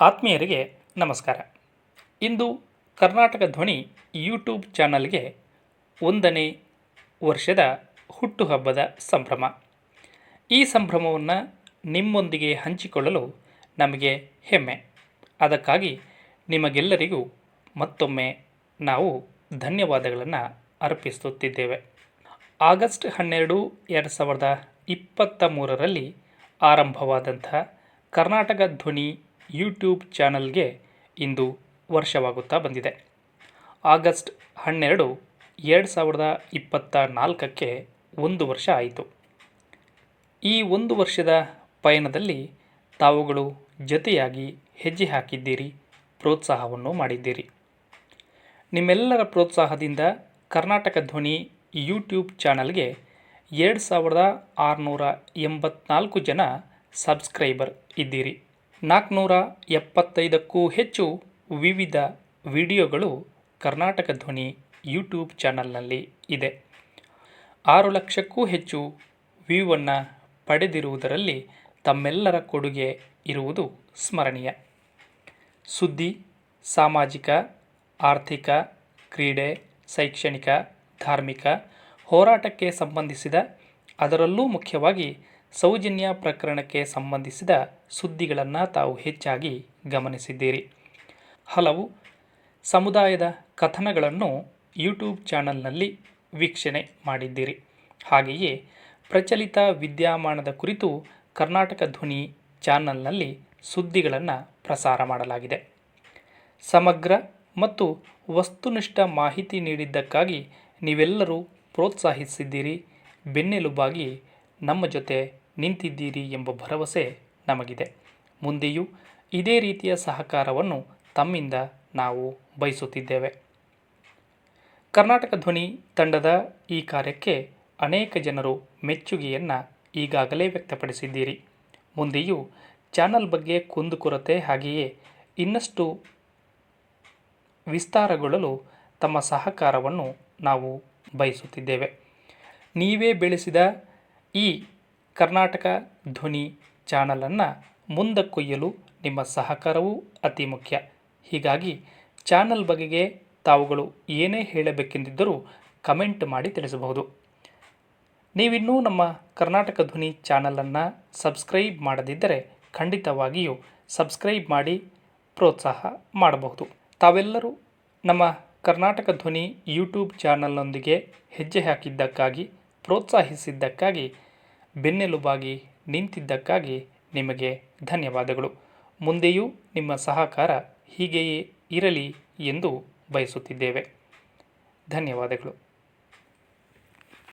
ಆತ್ಮೀಯರಿಗೆ ನಮಸ್ಕಾರ. ಇಂದು ಕರ್ನಾಟಕ ಧ್ವನಿ ಯೂಟ್ಯೂಬ್ ಚಾನಲ್ಗೆ ಒಂದನೇ ವರ್ಷದ ಹುಟ್ಟುಹಬ್ಬದ ಸಂಭ್ರಮ. ಈ ಸಂಭ್ರಮವನ್ನು ನಿಮ್ಮೊಂದಿಗೆ ಹಂಚಿಕೊಳ್ಳಲು ನಮಗೆ ಹೆಮ್ಮೆ. ಅದಕ್ಕಾಗಿ ನಿಮಗೆಲ್ಲರಿಗೂ ಮತ್ತೊಮ್ಮೆ ನಾವು ಧನ್ಯವಾದಗಳನ್ನು ಅರ್ಪಿಸುತ್ತಿದ್ದೇವೆ. ಆಗಸ್ಟ್ ಹನ್ನೆರಡು, ಎರಡು ಸಾವಿರದ ಇಪ್ಪತ್ತ ಮೂರರಲ್ಲಿ ಆರಂಭವಾದಂಥ ಕರ್ನಾಟಕ ಧ್ವನಿ ಯೂಟ್ಯೂಬ್ ಚಾನಲ್ಗೆ ಇಂದು ವರ್ಷವಾಗುತ್ತಾ ಬಂದಿದೆ. ಆಗಸ್ಟ್ ಹನ್ನೆರಡು, ಎರಡು ಸಾವಿರದ ಇಪ್ಪತ್ತ ನಾಲ್ಕಕ್ಕೆ ಒಂದು ವರ್ಷ ಆಯಿತು. ಈ ಒಂದು ವರ್ಷದ ಪಯಣದಲ್ಲಿ ತಾವುಗಳು ಜೊತೆಯಾಗಿ ಹೆಜ್ಜೆ ಹಾಕಿದ್ದೀರಿ, ಪ್ರೋತ್ಸಾಹವನ್ನು ಮಾಡಿದ್ದೀರಿ. ನಿಮ್ಮೆಲ್ಲರ ಪ್ರೋತ್ಸಾಹದಿಂದ ಕರ್ನಾಟಕ ಧ್ವನಿ ಯೂಟ್ಯೂಬ್ ಚಾನಲ್ಗೆ ಎರಡು ಸಾವಿರದ ಆರುನೂರ ಎಂಬತ್ನಾಲ್ಕು ಜನ ಸಬ್ಸ್ಕ್ರೈಬರ್ ಇದ್ದೀರಿ. ನಾಲ್ಕುನೂರ ಎಪ್ಪತ್ತೈದಕ್ಕೂ ಹೆಚ್ಚು ವಿವಿಧ ವಿಡಿಯೋಗಳು ಕರ್ನಾಟಕ ಧ್ವನಿ ಯೂಟ್ಯೂಬ್ ಚಾನಲ್ನಲ್ಲಿ ಇದೆ. ಆರು ಲಕ್ಷಕ್ಕೂ ಹೆಚ್ಚು ವ್ಯೂವನ್ನು ಪಡೆದಿರುವುದರಲ್ಲಿ ತಮ್ಮೆಲ್ಲರ ಕೊಡುಗೆ ಇರುವುದು ಸ್ಮರಣೀಯ. ಸುದ್ದಿ, ಸಾಮಾಜಿಕ, ಆರ್ಥಿಕ, ಕ್ರೀಡೆ, ಶೈಕ್ಷಣಿಕ, ಧಾರ್ಮಿಕ ಹೋರಾಟಕ್ಕೆ ಸಂಬಂಧಿಸಿದ ಅದರಲ್ಲೂ ಮುಖ್ಯವಾಗಿ ಸೌಜನ್ಯ ಪ್ರಕರಣಕ್ಕೆ ಸಂಬಂಧಿಸಿದ ಸುದ್ದಿಗಳನ್ನು ತಾವು ಹೆಚ್ಚಾಗಿ ಗಮನಿಸಿದ್ದೀರಿ. ಹಲವು ಸಮುದಾಯದ ಕಥನಗಳನ್ನು ಯೂಟ್ಯೂಬ್ ಚಾನಲ್ನಲ್ಲಿ ವೀಕ್ಷಣೆ ಮಾಡಿದ್ದೀರಿ. ಹಾಗೆಯೇ ಪ್ರಚಲಿತ ವಿದ್ಯಮಾನದ ಕುರಿತು ಕರ್ನಾಟಕ ಧ್ವನಿ ಚಾನಲ್ನಲ್ಲಿ ಸುದ್ದಿಗಳನ್ನು ಪ್ರಸಾರ ಮಾಡಲಾಗಿದೆ. ಸಮಗ್ರ ಮತ್ತು ವಸ್ತುನಿಷ್ಠ ಮಾಹಿತಿ ನೀಡಿದ್ದಕ್ಕಾಗಿ ನೀವೆಲ್ಲರೂ ಪ್ರೋತ್ಸಾಹಿಸಿದ್ದೀರಿ. ಬೆನ್ನೆಲುಬಾಗಿ ನಮ್ಮ ಜೊತೆ ನಿಂತಿದ್ದೀರಿ ಎಂಬ ಭರವಸೆ ನಮಗಿದೆ. ಮುಂದೆಯೂ ಇದೇ ರೀತಿಯ ಸಹಕಾರವನ್ನು ತಮ್ಮಿಂದ ನಾವು ಬಯಸುತ್ತಿದ್ದೇವೆ. ಕರ್ನಾಟಕ ಧ್ವನಿ ತಂಡದ ಈ ಕಾರ್ಯಕ್ಕೆ ಅನೇಕ ಜನರು ಮೆಚ್ಚುಗೆಯನ್ನು ಈಗಾಗಲೇ ವ್ಯಕ್ತಪಡಿಸಿದ್ದೀರಿ. ಮುಂದೆಯೂ ಚಾನಲ್ ಬಗ್ಗೆ ಕುಂದುಕೊರತೆ ಹಾಗೆಯೇ ಇನ್ನಷ್ಟು ವಿಸ್ತಾರಗೊಳ್ಳಲು ತಮ್ಮ ಸಹಕಾರವನ್ನು ನಾವು ಬಯಸುತ್ತಿದ್ದೇವೆ. ನೀವೇ ಬೆಳೆಸಿದ ಈ ಕರ್ನಾಟಕ ಧ್ವನಿ ಚಾನಲನ್ನು ಮುಂದಕ್ಕೊಯ್ಯಲು ನಿಮ್ಮ ಸಹಕಾರವೂ ಅತಿ ಮುಖ್ಯ. ಹೀಗಾಗಿ ಚಾನಲ್ ಬಗೆಗೆ ತಾವುಗಳು ಏನೇ ಹೇಳಬೇಕೆಂದಿದ್ದರೂ ಕಮೆಂಟ್ ಮಾಡಿ ತಿಳಿಸಬಹುದು. ನೀವಿನ್ನೂ ನಮ್ಮ ಕರ್ನಾಟಕ ಧ್ವನಿ ಚಾನಲನ್ನು ಸಬ್ಸ್ಕ್ರೈಬ್ ಮಾಡದಿದ್ದರೆ ಖಂಡಿತವಾಗಿಯೂ ಸಬ್ಸ್ಕ್ರೈಬ್ ಮಾಡಿ ಪ್ರೋತ್ಸಾಹ ಮಾಡಬಹುದು. ತಾವೆಲ್ಲರೂ ನಮ್ಮ ಕರ್ನಾಟಕ ಧ್ವನಿ ಯೂಟ್ಯೂಬ್ ಚಾನಲ್ನೊಂದಿಗೆ ಹೆಜ್ಜೆ ಹಾಕಿದ್ದಕ್ಕಾಗಿ, ಪ್ರೋತ್ಸಾಹಿಸಿದ್ದಕ್ಕಾಗಿ ಬೆನ್ನೆಲುಬಾಗಿ ನಿಂತಿದ್ದಕ್ಕಾಗಿ ನಿಮಗೆ ಧನ್ಯವಾದಗಳು. ಮುಂದೆಯೂ ನಿಮ್ಮ ಸಹಕಾರ ಹೀಗೆಯೇ ಇರಲಿ ಎಂದು ಬಯಸುತ್ತಿದ್ದೇವೆ. ಧನ್ಯವಾದಗಳು.